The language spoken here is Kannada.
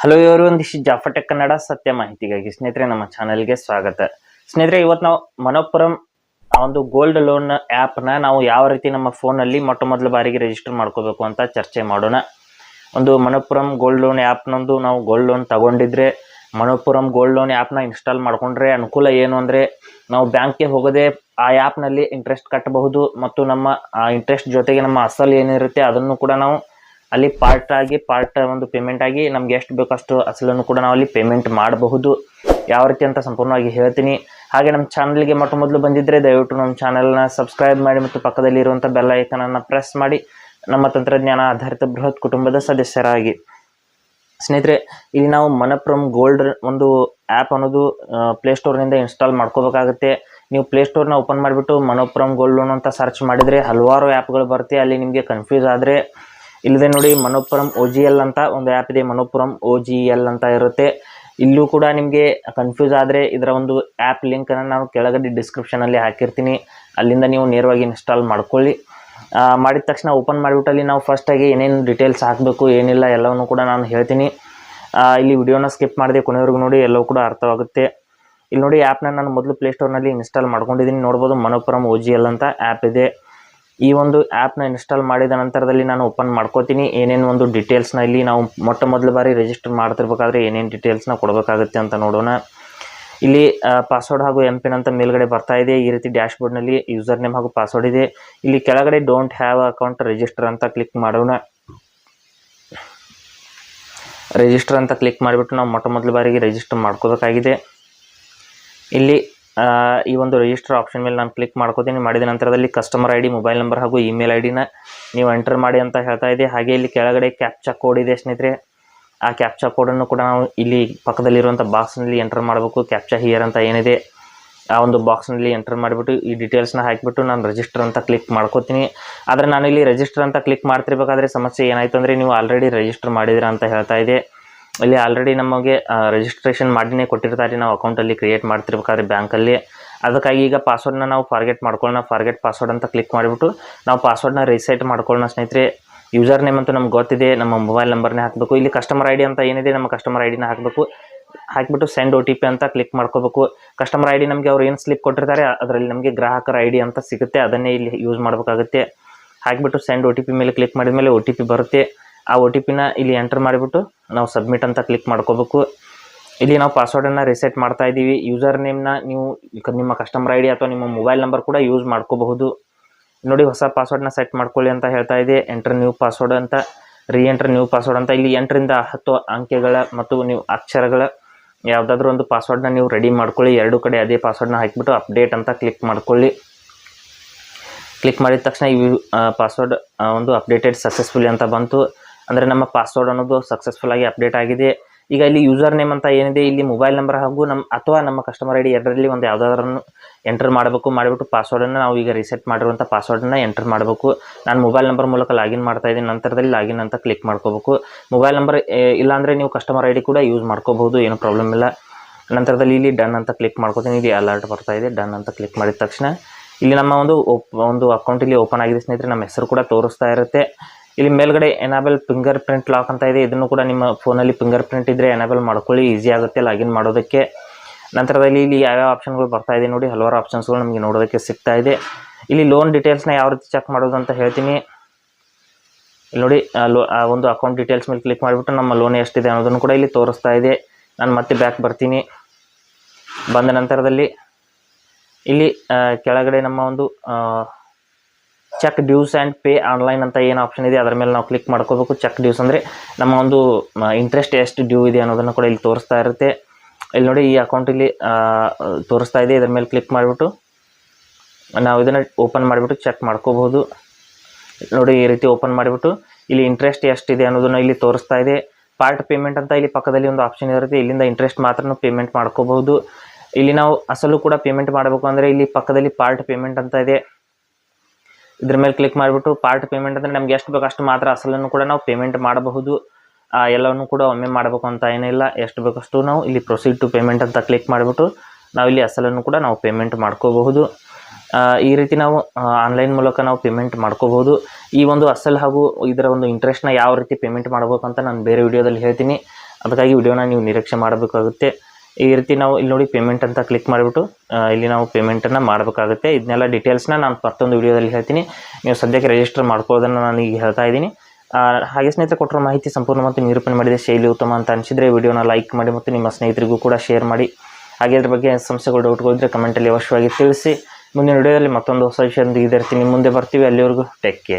ಹಲೋ ಇವರು ಒಂದಿಷ್ಟು ಜಾಫಟೆಕ್ ಕನ್ನಡ ಸತ್ಯ ಮಾಹಿತಿಗಾಗಿ ಸ್ನೇಹಿತರೆ ನಮ್ಮ ಚಾನೆಲ್ಗೆ ಸ್ವಾಗತ. ಸ್ನೇಹಿತರೆ ಇವತ್ತು ನಾವು ಮನೋಪುರಂ, ಆ ಒಂದು ಗೋಲ್ಡ್ ಲೋನ್ ಆ್ಯಪ್ನ ನಾವು ಯಾವ ರೀತಿ ನಮ್ಮ ಫೋನಲ್ಲಿ ಮೊಟ್ಟ ಮೊದಲ ಬಾರಿಗೆ ರಿಜಿಸ್ಟರ್ ಮಾಡ್ಕೋಬೇಕು ಅಂತ ಚರ್ಚೆ ಮಾಡೋಣ. ಒಂದು ಮನೋಪುರಂ ಗೋಲ್ಡ್ ಲೋನ್ ಆ್ಯಪ್ನೊಂದು ನಾವು ಗೋಲ್ಡ್ ಲೋನ್ ತಗೊಂಡಿದ್ರೆ, ಮನೋಪುರಂ ಗೋಲ್ಡ್ ಲೋನ್ ಆ್ಯಪ್ನ ಇನ್ಸ್ಟಾಲ್ ಮಾಡ್ಕೊಂಡ್ರೆ ಅನುಕೂಲ ಏನು ಅಂದರೆ, ನಾವು ಬ್ಯಾಂಕ್ಗೆ ಹೋಗದೆ ಆ ಆ್ಯಪ್ನಲ್ಲಿ ಇಂಟ್ರೆಸ್ಟ್ ಕಟ್ಟಬಹುದು, ಮತ್ತು ನಮ್ಮ ಇಂಟ್ರೆಸ್ಟ್ ಜೊತೆಗೆ ನಮ್ಮ ಅಸಲು ಏನಿರುತ್ತೆ ಅದನ್ನು ಕೂಡ ನಾವು ಅಲ್ಲಿ ಪಾರ್ಟ್ ಆಗಿ ಪಾರ್ಟ್ ಒಂದು ಪೇಮೆಂಟ್ ಆಗಿ ನಮ್ಗೆ ಎಷ್ಟು ಬೇಕಷ್ಟು ಅಸಲನ್ನು ಕೂಡ ನಾವು ಅಲ್ಲಿ ಪೇಮೆಂಟ್ ಮಾಡಬಹುದು. ಯಾವ ರೀತಿ ಅಂತ ಸಂಪೂರ್ಣವಾಗಿ ಹೇಳ್ತೀನಿ. ಹಾಗೆ ನಮ್ಮ ಚಾನಲ್ಗೆ ಮೊಟ್ಟ ಮೊದಲು ಬಂದಿದ್ದರೆ ದಯವಿಟ್ಟು ನಮ್ಮ ಚಾನಲ್ನ ಸಬ್ಸ್ಕ್ರೈಬ್ ಮಾಡಿ ಮತ್ತು ಪಕ್ಕದಲ್ಲಿ ಇರುವಂಥ ಬೆಲ್ ಐಕನನ್ನು ಪ್ರೆಸ್ ಮಾಡಿ. ನಮ್ಮ ತಂತ್ರಜ್ಞಾನ ಆಧಾರಿತ ಬೃಹತ್ ಕುಟುಂಬದ ಸದಸ್ಯರಾಗಿ. ಸ್ನೇಹಿತರೆ, ಇಲ್ಲಿ ನಾವು ಮನಪ್ರಮ್ ಗೋಲ್ಡ್ ಒಂದು ಆ್ಯಪ್ ಅನ್ನೋದು ಪ್ಲೇಸ್ಟೋರ್ನಿಂದ ಇನ್ಸ್ಟಾಲ್ ಮಾಡ್ಕೋಬೇಕಾಗುತ್ತೆ. ನೀವು ಪ್ಲೇಸ್ಟೋರ್ನ ಓಪನ್ ಮಾಡಿಬಿಟ್ಟು ಮನೋಪ್ರಮ್ ಗೋಲ್ಡ್ ಲೋನ್ ಅಂತ ಸರ್ಚ್ ಮಾಡಿದರೆ ಹಲವಾರು ಆ್ಯಪ್ಗಳು ಬರುತ್ತೆ. ಅಲ್ಲಿ ನಿಮಗೆ ಕನ್ಫ್ಯೂಸ್ ಆದರೆ ಇಲ್ಲದೆ ನೋಡಿ ಮನೋಪುರಂ ಒ ಜಿ ಎಲ್ ಅಂತ ಒಂದು ಆ್ಯಪ್ ಇದೆ, ಮನೋಪುರಂ ಒ ಜಿ ಎಲ್ ಅಂತ ಇರುತ್ತೆ. ಇಲ್ಲೂ ಕೂಡ ನಿಮಗೆ ಕನ್ಫ್ಯೂಸ್ ಆದರೆ ಇದರ ಒಂದು ಆ್ಯಪ್ ಲಿಂಕನ್ನು ನಾನು ಕೆಳಗಡೆ ಡಿಸ್ಕ್ರಿಪ್ಷನಲ್ಲಿ ಹಾಕಿರ್ತೀನಿ. ಅಲ್ಲಿಂದ ನೀವು ನೇರವಾಗಿ ಇನ್ಸ್ಟಾಲ್ ಮಾಡ್ಕೊಳ್ಳಿ. ಮಾಡಿದ ತಕ್ಷಣ ಓಪನ್ ಮಾಡಿಬಿಟ್ಟಲ್ಲಿ ನಾವು ಫಸ್ಟಾಗಿ ಏನೇನು ಡೀಟೇಲ್ಸ್ ಹಾಕಬೇಕು, ಏನಿಲ್ಲ ಎಲ್ಲವನ್ನು ಕೂಡ ನಾನು ಹೇಳ್ತೀನಿ. ಇಲ್ಲಿ ವಿಡಿಯೋನ ಸ್ಕಿಪ್ ಮಾಡಿದೆ ಕೊನೆವರೆಗೂ ನೋಡಿ, ಎಲ್ಲವೂ ಕೂಡ ಅರ್ಥವಾಗುತ್ತೆ. ಇಲ್ಲಿ ನೋಡಿ ಆ್ಯಪ್ನ ನಾನು ಮೊದಲು ಪ್ಲೇಸ್ಟೋರ್ನಲ್ಲಿ ಇನ್ಸ್ಟಾಲ್ ಮಾಡ್ಕೊಂಡಿದ್ದೀನಿ. ನೋಡ್ಬೋದು ಮನೋಪುರಂ ಓ ಜಿ ಎಲ್ ಅಂತ ಆ್ಯಪ್ ಇದೆ. ಈ ಒಂದು ಆ್ಯಪ್ನ ಇನ್ಸ್ಟಾಲ್ ಮಾಡಿದ ನಂತರದಲ್ಲಿ ನಾನು ಓಪನ್ ಮಾಡ್ಕೋತೀನಿ. ಏನೇನು ಒಂದು ಡೀಟೇಲ್ಸ್ನ ಇಲ್ಲಿ ನಾವು ಮೊಟ್ಟ ಮೊದಲ ಬಾರಿ ರಿಜಿಸ್ಟರ್ ಮಾಡ್ತಿರ್ಬೇಕಾದ್ರೆ ಏನೇನು ಡೀಟೇಲ್ಸ್ನ ಕೊಡಬೇಕಾಗುತ್ತೆ ಅಂತ ನೋಡೋಣ. ಇಲ್ಲಿ ಪಾಸ್ವರ್ಡ್ ಹಾಗೂ ಎಂ ಪಿನ್ ಅಂತ ಮೇಲ್ಗಡೆ ಬರ್ತಾ ಇದೆ. ಈ ರೀತಿ ಡ್ಯಾಶ್ಬೋರ್ಡ್ನಲ್ಲಿ ಯೂಸರ್ ನೇಮ್ ಹಾಗೂ ಪಾಸ್ವರ್ಡ್ ಇದೆ. ಇಲ್ಲಿ ಕೆಳಗಡೆ ಡೋಂಟ್ ಹ್ಯಾವ್ ಅಕೌಂಟ್ ರಿಜಿಸ್ಟರ್ ಅಂತ ಕ್ಲಿಕ್ ಮಾಡೋಣ. ರಿಜಿಸ್ಟರ್ ಅಂತ ಕ್ಲಿಕ್ ಮಾಡಿಬಿಟ್ಟು ನಾವು ಮೊಟ್ಟ ಮೊದಲ ಬಾರಿಗೆ ರಿಜಿಸ್ಟರ್ ಮಾಡ್ಕೋಬೇಕಾಗಿದೆ. ಇಲ್ಲಿ ಈ ಒಂದು ರಿಜಿಸ್ಟರ್ ಆಪ್ಷನ್ ಮೇಲೆ ನಾನು ಕ್ಲಿಕ್ ಮಾಡ್ಕೋತೀನಿ. ಮಾಡಿದ ನಂತರದಲ್ಲಿ customer I D mobile number ಹಾಗೂ ಇಮೇಲ್ ಐ ಡಿನ ನೀವು ಎಂಟರ್ ಮಾಡಿ ಅಂತ ಹೇಳ್ತಾ ಇದೆ ಹಾಗೆ ಇಲ್ಲಿ ಕೆಳಗಡೆ ಕ್ಯಾಪ್ಚಾ ಕೋಡ್ ಇದೆ ಸ್ನೇಹಿತರೆ. ಆ ಕ್ಯಾಪ್ಚಾ ಕೋಡನ್ನು ಕೂಡ ನಾವು ಇಲ್ಲಿ ಪಕ್ಕದಲ್ಲಿರುವಂಥ ಬಾಕ್ಸ್ನಲ್ಲಿ ಎಂಟರ್ ಮಾಡಬೇಕು. ಕ್ಯಾಪ್ಚಾ ಹಿಯರ್ ಅಂತ ಏನಿದೆ, ಆ ಒಂದು ಬಾಕ್ಸ್ನಲ್ಲಿ ಎಂಟರ್ ಮಾಡಿಬಿಟ್ಟು ಈ ಡೀಟೇಲ್ಸ್ನ ಹಾಕಿಬಿಟ್ಟು ನಾನು ರಿಜಿಸ್ಟರ್ ಅಂತ ಕ್ಲಿಕ್ ಮಾಡ್ಕೋತೀನಿ. ಆದರೆ ನಾನು ಇಲ್ಲಿ ರಿಜಿಸ್ಟರ್ ಅಂತ ಕ್ಲಿಕ್ ಮಾಡ್ತಿರ್ಬೇಕಾದ್ರೆ ಸಮಸ್ಯೆ ಏನಾಯಿತು ಅಂದರೆ ನೀವು ಆಲ್ರೆಡಿ ರಿಜಿಸ್ಟರ್ ಮಾಡಿದಿರ ಅಂತ ಹೇಳ್ತಾ ಇದೆ ಇಲ್ಲಿ ಆಲ್ರೆಡಿ ನಮಗೆ ರಿಜಿಸ್ಟ್ರೇಷನ್ ಮಾಡಿನೇ ಕೊಟ್ಟಿರ್ತಾರೆ ನಾವು ಅಕೌಂಟಲ್ಲಿ ಕ್ರಿಯೇಟ್ ಮಾಡ್ತಿರ್ಬೇಕಾದ್ರೆ ಬ್ಯಾಂಕಲ್ಲಿ ಅದಕ್ಕಾಗಿ ಈಗ ಪಾಸ್ವರ್ಡ್ನ ನಾವು ಫಾರ್ಗೆಟ್ ಮಾಡ್ಕೊಳ್ಳೋಣ ಫಾರ್ಗೆಟ್ ಪಾಸ್ವರ್ಡ್ ಅಂತ ಕ್ಲಿಕ್ ಮಾಡಿಬಿಟ್ಟು ನಾವು ಪಾಸ್ವರ್ಡ್ನ ರಿಸೆಟ್ ಮಾಡ್ಕೊಳ್ಳೋಣ ಸ್ನೇಹಿತರೆ. ಯೂಸರ್ ನೇಮ್ ಅಂತೂ ನಮ್ಗೆ ಗೊತ್ತಿದೆ, ನಮ್ಮ ಮೊಬೈಲ್ ನಂಬರ್ನೇ ಹಾಕಬೇಕು. ಇಲ್ಲಿ ಕಸ್ಟಮರ್ ಐ ಡಿ ಅಂತ ಏನಿದೆ, ನಮ್ಮ ಕಸ್ಟಮರ್ ಐ ಡಿನ ಹಾಕಬೇಕು. ಹಾಕಿಬಿಟ್ಟು ಸೆಂಡ್ ಒ ಟಿ ಪಿ ಅಂತ ಕ್ಲಿಕ್ ಮಾಡ್ಕೋಬೇಕು. ಕಸ್ಟಮರ್ ಐ ಡಿ ನಮಗೆ ಅವ್ರು ಏನು ಸ್ಲಿಪ್ ಕೊಟ್ಟಿರ್ತಾರೆ, ಅದರಲ್ಲಿ ನಮಗೆ ಗ್ರಾಹಕರ ಐ ಡಿ ಅಂತ ಸಿಗುತ್ತೆ. ಅದನ್ನೇ ಇಲ್ಲಿ ಯೂಸ್ ಮಾಡಬೇಕಾಗುತ್ತೆ. ಹಾಕಿಬಿಟ್ಟು ಸೆಂಡ್ ಒ ಟಿ ಪಿ ಮೇಲೆ ಕ್ಲಿಕ್ ಮಾಡಿದ ಮೇಲೆ ಒ ಟಿ ಪಿ ಬರುತ್ತೆ. ಆ ಒ ಟಿ ಪಿನ ಇಲ್ಲಿ ಎಂಟರ್ ಮಾಡಿಬಿಟ್ಟು ನಾವು ಸಬ್ಮಿಟ್ ಅಂತ ಕ್ಲಿಕ್ ಮಾಡ್ಕೋಬೇಕು. ಇಲ್ಲಿ ನಾವು ಪಾಸ್ವರ್ಡನ್ನು ರಿಸೆಟ್ ಮಾಡ್ತಾ ಇದ್ದೀವಿ. ಯೂಸರ್ ನೇಮ್ನ ನೀವು ನಿಮ್ಮ ಕಸ್ಟಮರ್ ಐ ಡಿ ಅಥವಾ ನಿಮ್ಮ ಮೊಬೈಲ್ ನಂಬರ್ ಕೂಡ ಯೂಸ್ ಮಾಡ್ಕೋಬಹುದು. ನೋಡಿ, ಹೊಸ ಪಾಸ್ವರ್ಡ್ನ ಸೆಟ್ ಮಾಡ್ಕೊಳ್ಳಿ ಅಂತ ಹೇಳ್ತಾ ಇದೆ. ಎಂಟರ್ ನ್ಯೂ ಪಾಸ್ವರ್ಡ್ ಅಂತ ರೀ ಎಂಟರ್ ನ್ಯೂ ಪಾಸ್ವರ್ಡ್ ಅಂತ. ಇಲ್ಲಿ ಎಂಟರಿಂದ ಹತ್ತು ಅಂಕೆಗಳ ಮತ್ತು ನೀವು ಅಕ್ಷರಗಳ ಯಾವುದಾದ್ರೂ ಒಂದು ಪಾಸ್ವರ್ಡ್ನ ನೀವು ರೆಡಿ ಮಾಡ್ಕೊಳ್ಳಿ. ಎರಡು ಕಡೆ ಅದೇ ಪಾಸ್ವರ್ಡ್ನ ಹಾಕಿಬಿಟ್ಟು ಅಪ್ಡೇಟ್ ಅಂತ ಕ್ಲಿಕ್ ಮಾಡ್ಕೊಳ್ಳಿ. ಕ್ಲಿಕ್ ಮಾಡಿದ ತಕ್ಷಣ ಈ ಪಾಸ್ವರ್ಡ್ ಒಂದು ಅಪ್ಡೇಟೆಡ್ ಸಕ್ಸಸ್ಫುಲಿ ಅಂತ ಬಂತು. ಅಂದರೆ ನಮ್ಮ ಪಾಸ್ವರ್ಡ್ ಅನ್ನೋದು ಸಕ್ಸಸ್ಫುಲ್ ಆಗಿ ಅಪ್ಡೇಟ್ ಆಗಿದೆ. ಈಗ ಇಲ್ಲಿ ಯೂಸರ್ ನೇಮ್ ಅಂತ ಏನಿದೆ, ಇಲ್ಲಿ ಮೊಬೈಲ್ ನಂಬರ್ ಹಾಗೂ ನಮ್ಮ ಅಥವಾ ನಮ್ಮ ಕಸ್ಟಮರ್ ಐ ಡಿ ಎರಡರಲ್ಲಿ ಒಂದು ಯಾವುದಾದ್ರೂ ಎಂಟರ್ ಮಾಡಬೇಕು, ಮಾಡಿಬಿಟ್ಟು ಪಾಸ್ವರ್ಡನ್ನು ನಾವು ಈಗ ರಿಸೆಟ್ ಮಾಡಿರುವಂಥ ಪಾಸ್ವರ್ಡನ್ನು ಎಂಟರ್ ಮಾಡಬೇಕು. ನಾನು ಮೊಬೈಲ್ ನಂಬರ್ ಮೂಲಕ ಲಾಗಿನ್ ಮಾಡ್ತಾ ಇದ್ದೀನಿ, ನಂತರದಲ್ಲಿ ಲಾಗಿನ್ ಅಂತ ಕ್ಲಿಕ್ ಮಾಡ್ಕೋಬೇಕು. ಮೊಬೈಲ್ ನಂಬರ್ ಇಲ್ಲಾಂದರೆ ನೀವು ಕಸ್ಟಮರ್ ಐ ಡಿ ಕೂಡ ಯೂಸ್ ಮಾಡ್ಕೋಬಹುದು, ಏನೂ ಪ್ರಾಬ್ಲಮ್ ಇಲ್ಲ. ನಂತರದಲ್ಲಿ ಇಲ್ಲಿ ಡನ್ ಅಂತ ಕ್ಲಿಕ್ ಮಾಡ್ಕೋತೀನಿ, ಇಲ್ಲಿ ಅಲರ್ಟ್ ಬರ್ತಾ ಇದೆ ಡನ್ ಅಂತ ಕ್ಲಿಕ್ ಮಾಡಿದ ತಕ್ಷಣ. ಇಲ್ಲಿ ನಮ್ಮ ಒಂದು ಒಂದು ಅಕೌಂಟ್ ಇಲ್ಲಿ ಓಪನ್ ಆಗಿದೆ ಸ್ನೇಹಿತರೆ, ನಮ್ಮ ಹೆಸರು ಕೂಡ ತೋರಿಸ್ತಾ ಇರುತ್ತೆ. ಇಲ್ಲಿ ಮೇಲ್ಗಡೆ ಎನಾಬಲ್ ಫಿಂಗರ್ ಪ್ರಿಂಟ್ ಲಾಕ್ ಅಂತ ಇದೆ. ಇದನ್ನು ಕೂಡ ನಿಮ್ಮ ಫೋನಲ್ಲಿ ಫಿಂಗರ್ ಪ್ರಿಂಟ್ ಇದ್ದರೆ ಎನಾಬಲ್ ಮಾಡ್ಕೊಳ್ಳಿ ಈಸಿ ಆಗುತ್ತೆ ಲಾಗಿನ್ ಮಾಡೋದಕ್ಕೆ. ನಂತರದಲ್ಲಿ ಇಲ್ಲಿ ಯಾವ್ಯಾವ ಆಪ್ಷನ್ಗಳು ಬರ್ತಾ ಇದೆ ನೋಡಿ, ಹಲವಾರು ಆಪ್ಷನ್ಸ್ಗಳು ನಮಗೆ ನೋಡೋದಕ್ಕೆ ಸಿಗ್ತಾ ಇದೆ. ಇಲ್ಲಿ ಲೋನ್ ಡೀಟೇಲ್ಸ್ನ ಯಾವ ರೀತಿ ಚೆಕ್ ಮಾಡೋದು ಅಂತ ಹೇಳ್ತೀನಿ. ಇಲ್ಲಿ ನೋಡಿ ಲೋ ಒಂದು ಅಕೌಂಟ್ ಡೀಟೇಲ್ಸ್ ಮೇಲೆ ಕ್ಲಿಕ್ ಮಾಡಿಬಿಟ್ಟು ನಮ್ಮ ಲೋನ್ ಎಷ್ಟಿದೆ ಅನ್ನೋದನ್ನು ಕೂಡ ಇಲ್ಲಿ ತೋರಿಸ್ತಾ ಇದೆ. ನಾನು ಮತ್ತೆ ಬ್ಯಾಕ್ ಬರ್ತೀನಿ. ಬಂದ ನಂತರದಲ್ಲಿ ಇಲ್ಲಿ ಕೆಳಗಡೆ ನಮ್ಮ ಒಂದು check dues and pay online ಅಂತ ಏನು ಆಪ್ಷನ್ ಇದೆ, ಅದರ ಮೇಲೆ ನಾವು ಕ್ಲಿಕ್ ಮಾಡ್ಕೋಬೇಕು. ಚೆಕ್ ಡ್ಯೂಸ್ ಅಂದರೆ ನಮ್ಮ ಒಂದು ಇಂಟ್ರೆಸ್ಟ್ ಎಷ್ಟು ಡ್ಯೂ ಇದೆ ಅನ್ನೋದನ್ನು ಕೂಡ ಇಲ್ಲಿ ತೋರಿಸ್ತಾ ಇರುತ್ತೆ. ಇಲ್ಲಿ ನೋಡಿ ಈ ಅಕೌಂಟ್ ಇಲ್ಲಿ ತೋರಿಸ್ತಾ ಇದೆ. ಇದರ ಮೇಲೆ ಕ್ಲಿಕ್ ಮಾಡಿಬಿಟ್ಟು ನಾವು ಇದನ್ನು ಓಪನ್ ಮಾಡಿಬಿಟ್ಟು ಚೆಕ್ ಮಾಡ್ಕೋಬಹುದು. ನೋಡಿ ಈ ರೀತಿ ಓಪನ್ ಮಾಡಿಬಿಟ್ಟು ಇಲ್ಲಿ ಇಂಟ್ರೆಸ್ಟ್ ಎಷ್ಟಿದೆ ಅನ್ನೋದನ್ನು ಇಲ್ಲಿ ತೋರಿಸ್ತಾ ಇದೆ. ಪಾರ್ಟ್ ಪೇಮೆಂಟ್ ಅಂತ ಇಲ್ಲಿ ಪಕ್ಕದಲ್ಲಿ ಒಂದು ಆಪ್ಷನ್ ಇರುತ್ತೆ. ಇಲ್ಲಿಂದ ಇಂಟ್ರೆಸ್ಟ್ ಮಾತ್ರ ಪೇಮೆಂಟ್ ಮಾಡ್ಕೋಬಹುದು. ಇಲ್ಲಿ ನಾವು ಅಸಲು ಕೂಡ ಪೇಮೆಂಟ್ ಮಾಡಬೇಕು ಅಂದರೆ ಇಲ್ಲಿ ಪಕ್ಕದಲ್ಲಿ ಪಾರ್ಟ್ ಪೇಮೆಂಟ್ ಅಂತ ಇದೆ. ಇದ್ರ ಮೇಲೆ ಕ್ಲಿಕ್ ಮಾಡಿಬಿಟ್ಟು ಪಾರ್ಟ್ ಪೇಮೆಂಟ್ ಅಂದರೆ ನಮ್ಗೆ ಎಷ್ಟು ಬೇಕಷ್ಟು ಮಾತ್ರ ಅಸಲನ್ನು ಕೂಡ ನಾವು ಪೇಮೆಂಟ್ ಮಾಡಬಹುದು. ಎಲ್ಲವನ್ನು ಕೂಡ ಒಮ್ಮೆ ಮಾಡಬೇಕು ಅಂತ ಏನಿಲ್ಲ ಎಷ್ಟು ಬೇಕಷ್ಟು ನಾವು ಇಲ್ಲಿ ಪ್ರೊಸೀಡ್ ಟು ಪೇಮೆಂಟ್ ಅಂತ ಕ್ಲಿಕ್ ಮಾಡಿಬಿಟ್ಟು ನಾವು ಇಲ್ಲಿ ಅಸಲನ್ನು ಕೂಡ ನಾವು ಪೇಮೆಂಟ್ ಮಾಡ್ಕೋಬಹುದು. ಈ ರೀತಿ ನಾವು ಆನ್ಲೈನ್ ಮೂಲಕ ನಾವು ಪೇಮೆಂಟ್ ಮಾಡ್ಕೋಬಹುದು. ಈ ಒಂದು ಅಸಲ್ ಹಾಗೂ ಇದರ ಒಂದು ಇಂಟ್ರೆಸ್ಟ್ನ ಯಾವ ರೀತಿ ಪೇಮೆಂಟ್ ಮಾಡಬೇಕು ಅಂತ ನಾನು ಬೇರೆ ವಿಡಿಯೋದಲ್ಲಿ ಹೇಳ್ತೀನಿ. ಅದಕ್ಕಾಗಿ ವಿಡಿಯೋನ ನೀವು ನಿರೀಕ್ಷೆ ಮಾಡಬೇಕಾಗುತ್ತೆ. ಈ ರೀತಿ ನಾವು ಇಲ್ಲಿ ನೋಡಿ ಪೇಮೆಂಟ್ ಅಂತ ಕ್ಲಿಕ್ ಮಾಡಿಬಿಟ್ಟು ಇಲ್ಲಿ ನಾವು ಪೇಮೆಂಟನ್ನು ಮಾಡಬೇಕಾಗುತ್ತೆ. ಇದನ್ನೆಲ್ಲ ಡೀಟೇಲ್ಸ್ನ ನಾನು ಮತ್ತೊಂದು ವಿಡಿಯೋದಲ್ಲಿ ಹೇಳ್ತೀನಿ. ನೀವು ಸದ್ಯಕ್ಕೆ ರಿಜಿಸ್ಟರ್ ಮಾಡ್ಕೊಳ್ಳೋದನ್ನು ನಾನು ಈಗ ಹೇಳ್ತಾ ಇದ್ದೀನಿ. ಹಾಗೆ ಸ್ನೇಹಿತರೆ, ಕೊಟ್ಟಿರೋ ಮಾಹಿತಿ ಸಂಪೂರ್ಣ ಮತ್ತು ನಿರೂಪಣೆ ಮಾಡಿದೆ ಶೈಲಿ ಉತ್ತಮ ಅಂತ ಅನಿಸಿದರೆ ವಿಡಿಯೋನ ಲೈಕ್ ಮಾಡಿ ಮತ್ತು ನಿಮ್ಮ ಸ್ನೇಹಿತರಿಗೂ ಕೂಡ ಶೇರ್ ಮಾಡಿ. ಹಾಗೆ ಅದ್ರ ಬಗ್ಗೆ ಸಂಸ್ಥೆಗಳು ಡೌಟ್ಗಳಿದ್ರೆ ಕಮೆಂಟಲ್ಲಿ ಅವಶ್ಯವಾಗಿ ತಿಳಿಸಿ. ಮುಂದಿನ ವಿಡಿಯೋದಲ್ಲಿ ಮತ್ತೊಂದು ಹೊಸ ವಿಷಯದೊಂದಿಗೆ ಇದೇ ಇರ್ತೀನಿ ಮುಂದೆ ಬರ್ತೀವಿ. ಅಲ್ಲಿವರೆಗೂ ಟೇಕ್ ಕೇರ್